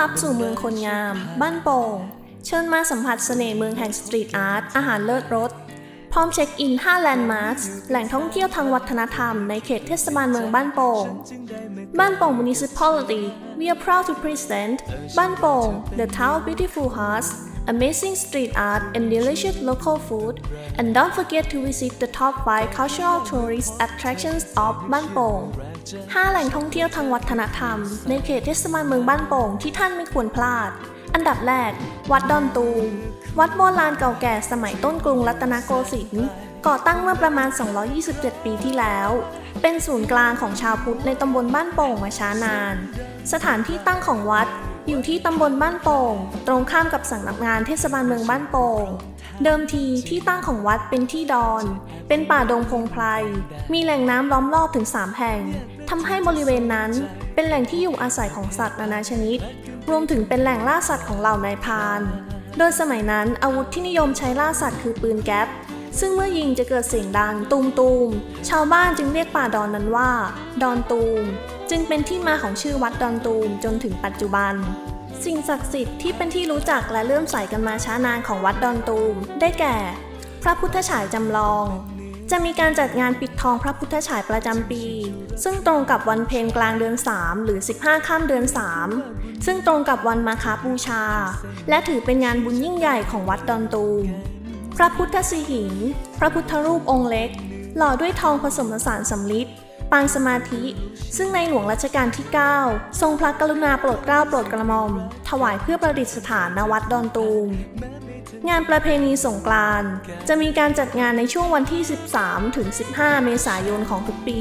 รับสู่เมืองคนงาม บ้านโป่ง เชิญมาสัมผัสเสน่ห์เมืองแห่งสตรีทอาร์ต อาหารเลิศรส พร้อมเช็คอิน 5 แลนด์มาร์ค แหล่งท่องเที่ยวทางวัฒนธรรมในเขตเทศบาลเมืองบ้านโป่ง บ้านโป่ง Municipality we are proud to present บ้านโป่ง the town of beautiful hearts amazing street art and delicious local food and don't forget to visit the top 5 cultural tourist attractions of บ้านโป่ง 5 แหล่งท่องเที่ยวทางวัฒนธรรม ในเขตเทศบาลเมืองบ้านโป่งที่ท่านไม่ควรพลาด อันดับแรก วัดดอนตูม วัดโบราณเก่าแก่สมัยต้นกรุงรัตนโกสินทร์ก่อตั้งเมื่อประมาณ 227 ปีที่แล้ว เป็นศูนย์กลางของชาวพุทธในตำบลบ้านโป่งมาช้านาน สถานที่ตั้งของวัดอยู่ที่ตำบลบ้านโป่ง ตรงข้ามกับสำนักงานเทศบาลเมืองบ้านโป่ง เดิมทีที่ตั้งของวัดเป็นที่ดอน เป็นป่าดงพงไพร มีแหล่งน้ำล้อมรอบถึง 3 แห่ง ทำให้บริเวณนั้นเป็นแหล่งที่อยู่อาศัยของสัตว์นานาชนิด รวมถึงเป็นแหล่งล่าสัตว์ของเหล่านายพราน โดยสมัยนั้นอาวุธที่นิยมใช้ล่าสัตว์คือปืนแก๊ป ซึ่งเมื่อยิงจะเกิดเสียงดังตูมตูมชาวบ้านจึงเรียกป่าดอนนั้นว่า ดอนตูม จึงเป็นที่มาของชื่อวัดดอนตูมจนถึงปัจจุบันสิ่งศักดิ์สิทธิ์ที่เป็นที่รู้จักและเลื่อมใสกันมาช้านานของวัดดอนตูม ได้แก่ พระพุทธฉายจำลอง จะมีการจัดงานปิดทองพระพุทธฉายประจำปี ซึ่งตรงกับวันเพ็ญกลางเดือน 3 หรือ 15 ข้ามเดือน 3 ซึ่งตรงกับวันมาคาบูชา และถือเป็นงานบุญยิ่งใหญ่ของวัดดอนตูม พระพุทธสีหิง พระพุทธรูปองค์เล็ก หล่อด้วยทองผสมผสานสำลิดปางสมาธิ ซึ่งในหลวงรัชกาลที่ 9 ทรงพระกรุณาโปรดเกล้าโปรดกระหม่อม ถวายเพื่อประดิษฐานณวัดดอนตูม งานประเพณีสงกรานต์จะมีการจัดงานในช่วงวันที่ 13 ถึง 15 เมษายนของทุกปี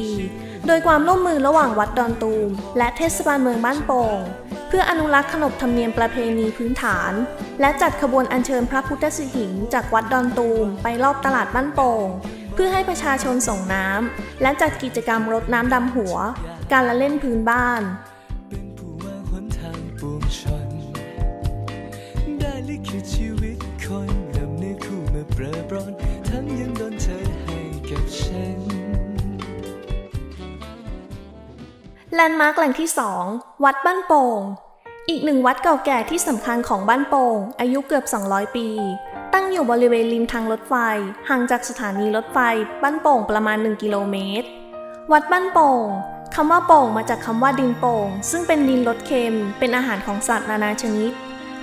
โดยความร่วมมือระหว่างวัดดอนตูม และเทศบาลเมืองบ้านโป่ง เพื่ออนุรักษ์ขนบธรรมเนียมประเพณีพื้นฐาน และจัดขบวนอัญเชิญพระพุทธสิหิงค์จากวัดดอนตูมไปรอบตลาดบ้านโป่ง เพื่อให้ประชาชนส่งน้ำและจัดกิจกรรมรดน้ำดำหัว การละเล่นพื้นบ้าน ลนด์มาร์คแหล่งที่ 2 วัดบ้านโป่ง อีกหนึ่งวัดเก่าแก่ที่สำคัญของบ้านโป่ง อายุเกือบ 200 ปี ตั้งอยู่บริเวณริมทางรถไฟ ห่างจากสถานีรถไฟ บ้านโป่งประมาณ 1 กิโลเมตร วัดบ้านโป่งคำว่าโป่งมาจากคำว่าดินโป่ง ซึ่งเป็นดินรสเค็ม เป็นอาหารของสัตว์นานาชนิด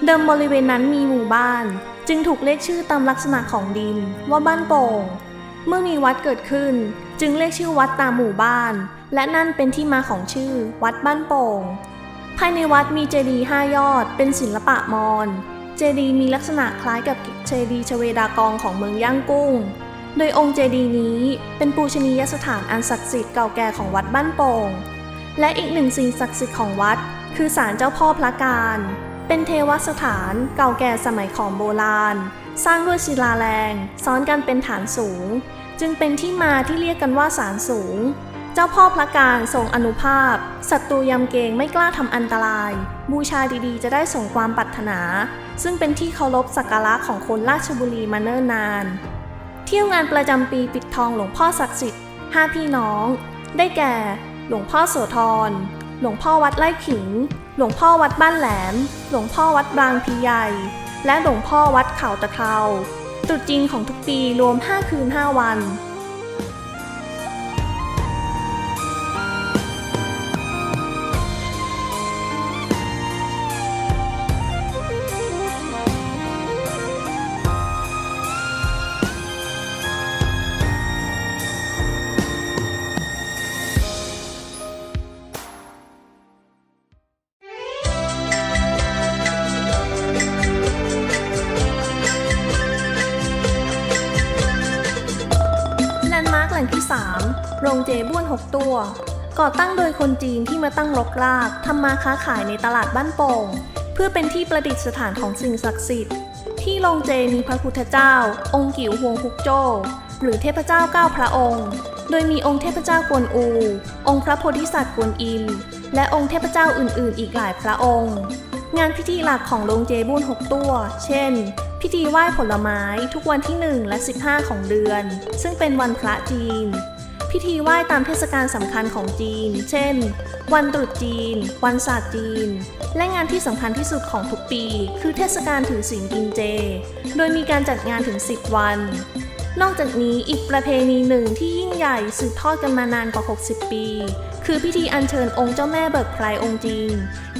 เดิมบริเวณนั้นมีหมู่บ้าน จึงถูกเรียกชื่อตามลักษณะของดินว่าบ้านโป่ง เมื่อมีวัดเกิดขึ้น จึงเรียกชื่อวัดตามหมู่บ้าน และนั่นเป็นที่มาของชื่อ วัดบ้านโป่ง ภายในวัดมีเจดีย์ห้ายอด เป็นศิลปะมอญ เจดีย์มีลักษณะคล้ายกับเจดีย์ชเวดากองของเมืองย่างกุ้ง โดยองค์เจดีย์นี้เป็นปูชนียสถานอันศักดิ์สิทธิ์เก่าแก่ของวัดบ้านโป่ง และอีกหนึ่งสิ่งศักดิ์สิทธิ์ของวัด คือศาลเจ้าพ่อพระการ เป็นเทวสถานเก่าแก่สมัยของโบราณ สร้างด้วยศิลาแรง ซ้อนกันเป็นฐานสูง จึงเป็นที่มาที่เรียกกันว่าศาลสูง เจ้าพ่อพระการทรงอนุภาพศัตรูยำเกรงไม่กล้าทำอันตราย บูชาดีๆ จะได้สมความปรารถนา ซึ่งเป็นที่เคารพสักการะของคนราชบุรีมาเนิ่นนาน เที่ยวงานประจำปีปิดทองหลวงพ่อศักดิ์สิทธิ์ห้าพี่น้อง ได้แก่ หลวงพ่อโสธรหลวงพ่อวัดไร่ขิง หลวงพ่อวัดบ้านแหลม หลวงพ่อวัดบางพีใหญ่ และหลวงพ่อวัดเขาตะเคราตรุษจีนของทุกปีรวม 5 คืน 5 วัน เจบ้วน 6 ตัว ก่อตั้งโดยคนจีนที่มาตั้งรกรากทำมาค้าขายในตลาดบ้านโป่ง เพื่อเป็นที่ประดิษฐานของสิ่งศักดิ์สิทธิ์ ที่โรงเจมีพระพุทธเจ้า องค์กิ๋วฮวงฮุกโจหรือเทพเจ้าเก้าพระองค์ โดยมีองค์เทพเจ้ากวนอู องค์พระโพธิสัตว์กวนอิม และองค์เทพเจ้าอื่น ๆ อีกหลายพระองค์ งานพิธีหลักของโรงเจบุญ6ตัว เช่น พิธีไหว้ผลไม้ทุกวันที่ 1 และ 15 ของเดือน ซึ่งเป็นวันพระจีน พิธีไหว้ตามเทศกาลสำคัญของจีน เช่น วันตรุษจีน วันศาสตร์จีน และงานที่สำคัญที่สุดของทุกปี คือเทศกาลถือศีลกินเจ โดยมีการจัดงานถึง 10 วัน นอกจากนี้อีกประเพณีหนึ่งที่ยิ่งใหญ่สืบทอดกันมานานกว่า 60 ปี คือพิธีอัญเชิญองค์เจ้าแม่เบิกไพรองค์จริง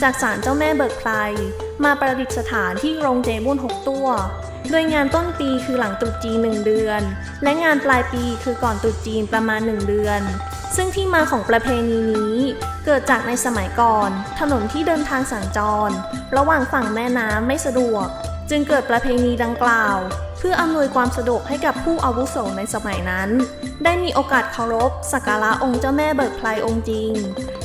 จากศาลเจ้าแม่เบิกไพรมาประดิษฐานที่โรงเจบุญหกตัว โดยงานต้นปีคือหลังตรุษจีนหนึ่งเดือน และงานปลายปีคือก่อนตรุษจีนประมาณหนึ่งเดือน ซึ่งที่มาของประเพณีนี้ เกิดจากในสมัยก่อน ถนนที่เดินทางสัญจร ระหว่างฝั่งแม่น้ำไม่สะดวก จึงเกิดประเพณีดังกล่าว เพื่ออำนวยความสะดวกให้กับผู้อาวุโสในสมัยนั้น ได้มีโอกาสเคารพสักการะองค์เจ้าแม่เบิกไพรองค์จริง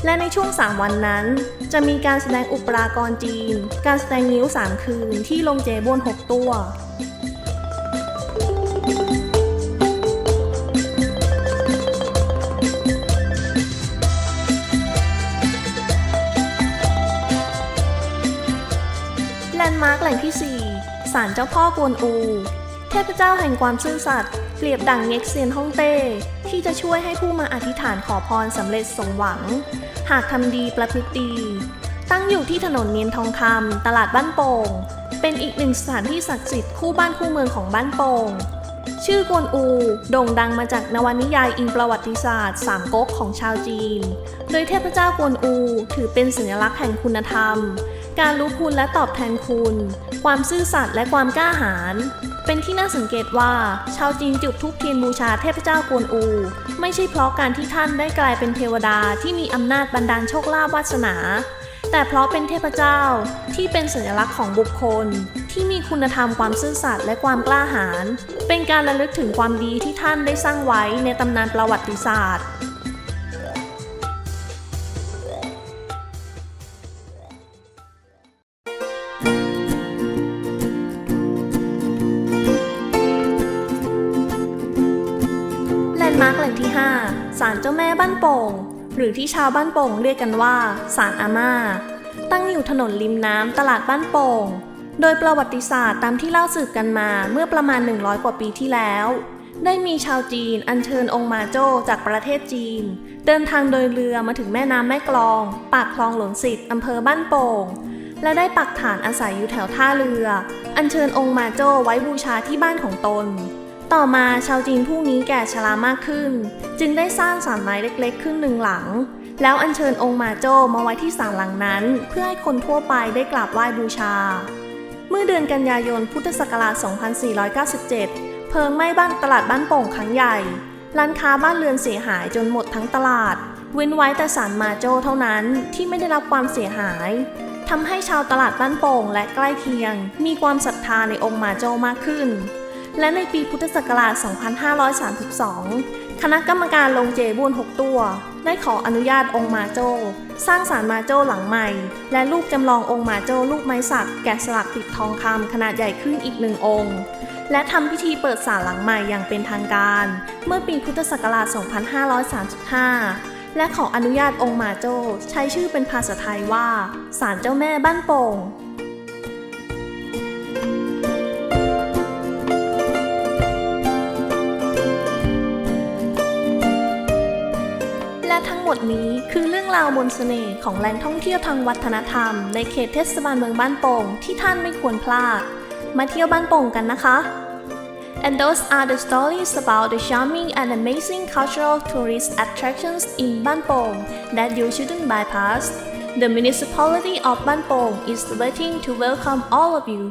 และในช่วง 3 วันนั้น จะมีการแสดงอุปรากรจีน การแสดงนิ้ว 3 คืนที่โรงเจบวน 6 ตัว นด์มาร์คแหล่งที่ 4 ศาลเจ้าพ่อกวนอู เทพเจ้าแห่งความซื่อสัตย์เปรียบดั่งเง็กเซียนฮ่องเต้ ที่จะช่วยให้ผู้มาอธิษฐานขอพรสำเร็จสมหวัง หากทำดีประพฤติดี ตั้งอยู่ที่ถนนเนียนทองคำตลาดบ้านโป่ง เป็นอีกหนึ่งสถานที่ศักดิ์สิทธิ์คู่บ้านคู่เมืองของบ้านโป่งชื่อกวนอูโด่งดังมาจากนวนิยายอิงประวัติศาสตร์สามก๊กของชาวจีน โดยเทพเจ้ากวนอูถือเป็นสัญลักษณ์แห่งคุณธรรม การรู้คุณและตอบแทนคุณ ความซื่อสัตย์และความกล้าหาญ เป็นที่น่าสังเกตว่า ชาวจีนจุดธูปเทียนบูชาเทพเจ้ากวนอู ไม่ใช่เพราะการที่ท่านได้กลายเป็นเทวดาที่มีอำนาจบันดาลโชคลาภวาสนา แต่เพราะเป็นเทพเจ้าที่เป็นสัญลักษณ์ของบุคคล ที่มีคุณธรรมความซื่อสัตย์และความกล้าหาญ เป็นการระลึกถึงความดีที่ท่านได้สร้างไว้ในตำนานประวัติศาสตร์าแม่บ้านโป่ง หรือที่ชาวบ้านโป่งเรียกกันว่าศาลอาม่า ตั้งอยู่ถนนริมน้ำตลาดบ้านโป่ง โดยประวัติศาสตร์ตามที่เล่าสืบกันมาเมื่อประมาณ 100 กว่าปีที่แล้ว ได้มีชาวจีนอัญเชิญองค์มาโจ้จากประเทศจีน เดินทางโดยเรือมาถึงแม่น้ำแม่กลอง ปากคลองหลนสิทธิ์อำเภอบ้านโป่งและได้ปักฐานอาศัยอยู่แถวท่าเรือ อัญเชิญองค์มาโจ้ไว้บูชาที่บ้านของตน ต่อมาชาวจีนผู้นี้แก่ชรามากขึ้น จึงได้สร้างศาลไม้เล็กๆ ขึ้นหนึ่งหลัง แล้วอัญเชิญองค์มาโจมาไว้ที่ศาลหลังนั้น เพื่อให้คนทั่วไปได้กราบไหว้บูชา เมื่อเดือนกันยายนพุทธศักราช 2497 เพลิงไหม้บ้านตลาดบ้านโป่งครั้งใหญ่ ร้านค้าบ้านเรือนเสียหายจนหมดทั้งตลาด เว้นไว้แต่ศาลมาโจเท่านั้นที่ไม่ได้รับความเสียหายทำให้ชาวตลาดบ้านโป่งและใกล้เคียง มีความศรัทธาในองค์มาโจมากขึ้น และในปีพุทธศักราช 2532 คณะกรรมการลงเจบุญ6 ตัว ได้ขออนุญาตองค์มาโจ สร้างศาลมาโจหลังใหม่ และรูปจำลององค์มาโจลูกไม้สักแกะสลักติดทองคำขนาดใหญ่ขึ้นอีกหนึ่งองค์และทำพิธีเปิดศาลหลังใหม่อย่างเป็นทางการ เมื่อปีพุทธศักราช 2535 และขออนุญาตองค์มาโจ ใช้ชื่อเป็นภาษาไทยว่าศาลเจ้าแม่บ้านโป่ง มดนี้คือเรื่องราวมนต์เสน่ห์ของแหล่งท่องเที่ยวทางวัฒนธรรม ในเขตเทศบาลเมืองบ้านโป่งที่ท่านไม่ควรพลาด มาเที่ยวบ้านโป่งกันนะคะ And those are the stories about the charming and amazing cultural tourist attractions in Banpong that you shouldn't bypass. The municipality of Banpong is waiting to welcome all of you.